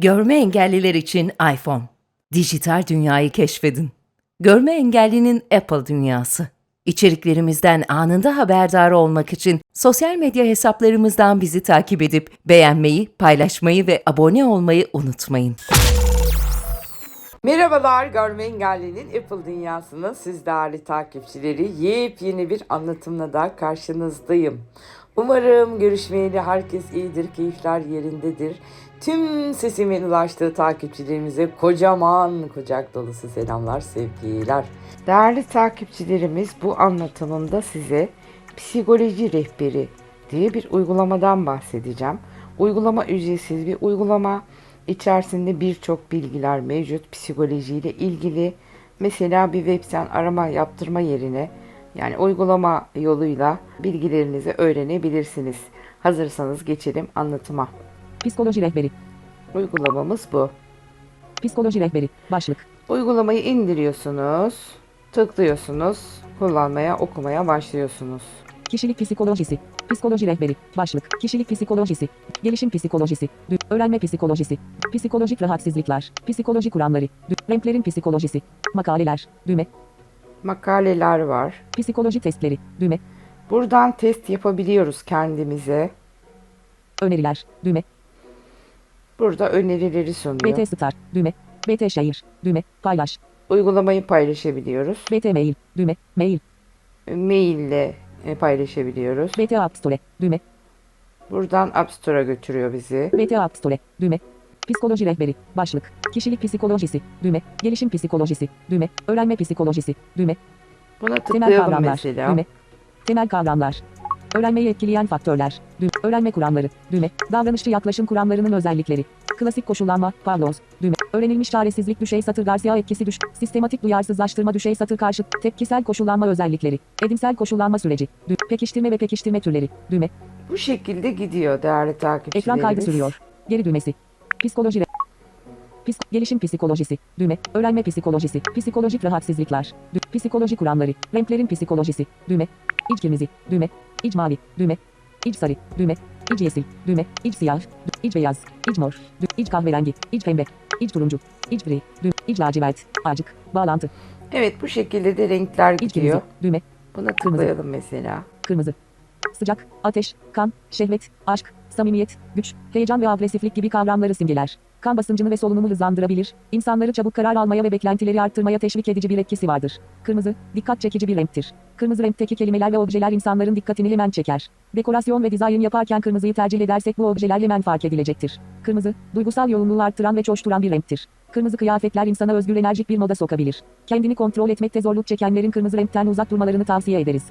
Görme engelliler için iPhone. Dijital dünyayı keşfedin. Görme engellinin Apple dünyası. İçeriklerimizden anında haberdar olmak için sosyal medya hesaplarımızdan bizi takip edip beğenmeyi, paylaşmayı ve abone olmayı unutmayın. Merhabalar Görme Engelli'nin Apple dünyasının siz değerli takipçileri yepyeni bir anlatımla da karşınızdayım. Umarım görüşmeyeli herkes iyidir, keyifler yerindedir. Tüm sesimin ulaştığı takipçilerimize kocaman kucak dolusu selamlar, sevgiler. Değerli takipçilerimiz bu anlatımımda size psikoloji rehberi diye bir uygulamadan bahsedeceğim. Uygulama ücretsiz bir uygulama. İçerisinde birçok bilgiler mevcut psikolojiyle ilgili. Mesela bir webten arama yaptırma yerine yani uygulama yoluyla bilgilerinizi öğrenebilirsiniz. Hazırsanız geçelim anlatıma. Psikoloji rehberi. Uygulamamız bu. Psikoloji rehberi. Başlık. Uygulamayı indiriyorsunuz, tıklıyorsunuz, kullanmaya, okumaya başlıyorsunuz. Kişilik psikolojisi. Psikoloji rehberi. Başlık. Kişilik psikolojisi. Gelişim psikolojisi. Öğrenme psikolojisi. Psikolojik rahatsızlıklar. Psikoloji kuramları. Renklerin psikolojisi. Makaleler. Düğme. Makaleler var. Psikoloji testleri. Düğme. Buradan test yapabiliyoruz kendimize. Öneriler. Düğme. Burada önerileri sunuyor. BT Star. Düğme. BT Şehir. Düğme. Paylaş. Uygulamayı paylaşabiliyoruz. BT Mail. Düğme. Mail. Maille e, paylaşabiliyoruz. BT App Store. Düğme. Buradan App Store'a götürüyor bizi. BT App Store. Düğme. Psikoloji rehberi. Başlık. Kişilik psikolojisi. Düğme. Gelişim psikolojisi. Düğme. Öğrenme psikolojisi. Düğme. Buna Temel kavramlar. mesela. Düğme. Temel kavramlar. Öğrenmeyi etkileyen faktörler. Düğme. Öğrenme kuramları. Düğme. Davranışçı yaklaşım kuramlarının özellikleri. Klasik koşullanma, Pavlov, düğme. Öğrenilmiş çaresizlik düşey satır Garcia etkisi düş. Sistematik duyarsızlaştırma düşey satır karşı. Tepkisel koşullanma özellikleri. Edimsel koşullanma süreci. Düğme. Pekiştirme ve pekiştirme türleri. Düğme. Bu şekilde gidiyor değerli takipçilerimiz. Ekran kaydı sürüyor. Geri düğmesi. Psikoloji. re- Psik- gelişim psikolojisi. Düğme. Öğrenme psikolojisi. Psikolojik rahatsızlıklar. Dü- psikoloji kuramları. Renklerin psikolojisi. Düğme. İç kırmızı. Düğme. İç mavi. Düğme. İç sarı. Düğme. İç yeşil. Düğme. İç siyah. İç beyaz. İç mor. İç kahverengi. İç pembe. İç turuncu. İç gri. Düğme. İç lacivert. Acık. Bağlantı. Evet bu şekilde de renkler İç gidiyor. kırmızı. Düğme. Buna tıklayalım mesela. Kırmızı. Sıcak, ateş, kan, şehvet, aşk, samimiyet, güç, heyecan ve agresiflik gibi kavramları simgeler. Kan basıncını ve solunumu hızlandırabilir, insanları çabuk karar almaya ve beklentileri arttırmaya teşvik edici bir etkisi vardır. Kırmızı, dikkat çekici bir renktir. Kırmızı renkteki kelimeler ve objeler insanların dikkatini hemen çeker. Dekorasyon ve dizayn yaparken kırmızıyı tercih edersek bu objeler hemen fark edilecektir. Kırmızı, duygusal yoğunluğu arttıran ve coşturan bir renktir. Kırmızı kıyafetler insana özgür enerjik bir moda sokabilir. Kendini kontrol etmekte zorluk çekenlerin kırmızı renkten uzak durmalarını tavsiye ederiz.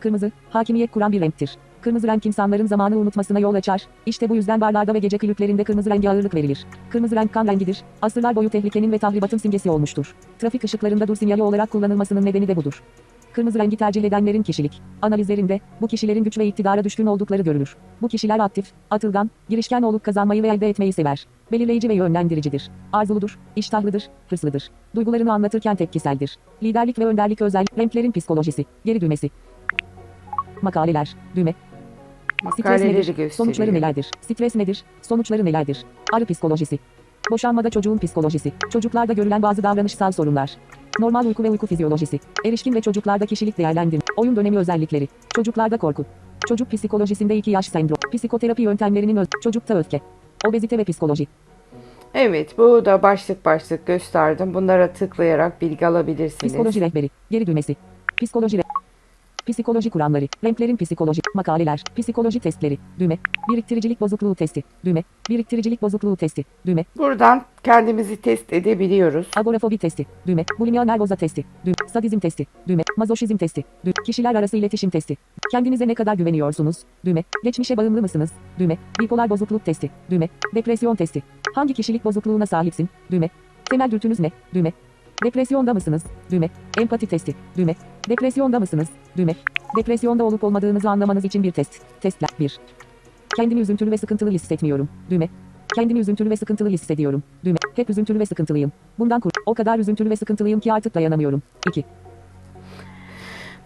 Kırmızı, hakimiyet kuran bir renktir. Kırmızı renk insanların zamanı unutmasına yol açar. İşte bu yüzden barlarda ve gece kulüplerinde kırmızı renge ağırlık verilir. Kırmızı renk kan rengidir. Asırlar boyu tehlikenin ve tahribatın simgesi olmuştur. Trafik ışıklarında dur sinyali olarak kullanılmasının nedeni de budur. Kırmızı rengi tercih edenlerin kişilik analizlerinde bu kişilerin güç ve iktidara düşkün oldukları görülür. Bu kişiler aktif, atılgan, girişken olup kazanmayı ve elde etmeyi sever. Belirleyici ve yönlendiricidir. Arzuludur, iştahlıdır, hırslıdır. Duygularını anlatırken tepkiseldir. Liderlik ve önderlik özellik, renklerin psikolojisi, geri düğmesi. Makaleler, düğme, Stres nedir? gösteriyor. Sonuçları nelerdir? Stres nedir? Sonuçları nelerdir? Arı psikolojisi. Boşanmada çocuğun psikolojisi. Çocuklarda görülen bazı davranışsal sorunlar. Normal uyku ve uyku fizyolojisi. Erişkin ve çocuklarda kişilik değerlendirme. Oyun dönemi özellikleri. Çocuklarda korku. Çocuk psikolojisinde 2 yaş sendrom. Psikoterapi yöntemlerinin öz. Çocukta öfke. Obezite ve psikoloji. Evet bu da başlık başlık gösterdim. Bunlara tıklayarak bilgi alabilirsiniz. Psikoloji rehberi. Geri düğmesi. Psikoloji re- Psikoloji kuramları, renklerin psikoloji, makaleler, psikoloji testleri, düğme, biriktiricilik bozukluğu testi, düğme, biriktiricilik bozukluğu testi, düğme, Buradan kendimizi test edebiliyoruz. Agorafobi testi. Düğme. Bulimia nervoza testi. Düğme. Sadizm testi. Düğme. Mazoşizm testi. Düğme. Kişiler arası iletişim testi. Kendinize ne kadar güveniyorsunuz? Düğme. Geçmişe bağımlı mısınız? Düğme. Bipolar bozukluk testi. Düğme. Depresyon testi. Hangi kişilik bozukluğuna sahipsin? Düğme. Temel dürtünüz ne? Düğme. Depresyonda mısınız? Düğme. Empati testi. Düğme. Depresyonda mısınız? Düğme. Depresyonda olup olmadığınızı anlamanız için bir test. Testler 1. Kendimi üzüntülü ve sıkıntılı hissetmiyorum. Düğme. Kendimi üzüntülü ve sıkıntılı hissediyorum. Düğme. Hep üzüntülü ve sıkıntılıyım. Bundan kur. O kadar üzüntülü ve sıkıntılıyım ki artık dayanamıyorum. 2.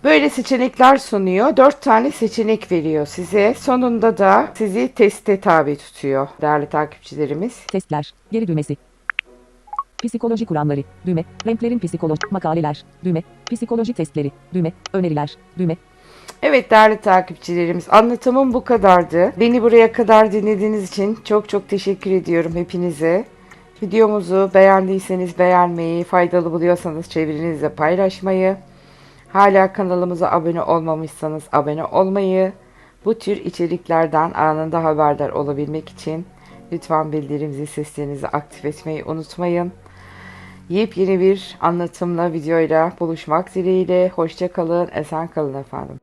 Böyle seçenekler sunuyor. Dört tane seçenek veriyor size. Sonunda da sizi teste tabi tutuyor değerli takipçilerimiz. Testler. Geri düğmesi. Psikoloji kuramları. Düğme. Renklerin psikoloji. Makaleler. Düğme. Psikoloji testleri. Düğme. Öneriler. Düğme. Evet değerli takipçilerimiz anlatımım bu kadardı. Beni buraya kadar dinlediğiniz için çok çok teşekkür ediyorum hepinize. Videomuzu beğendiyseniz beğenmeyi, faydalı buluyorsanız çevrenizle paylaşmayı, hala kanalımıza abone olmamışsanız abone olmayı, bu tür içeriklerden anında haberdar olabilmek için lütfen bildirim zil seslerinizi aktif etmeyi unutmayın. Yepyeni bir anlatımla, videoyla buluşmak dileğiyle. Hoşça kalın, esen kalın efendim.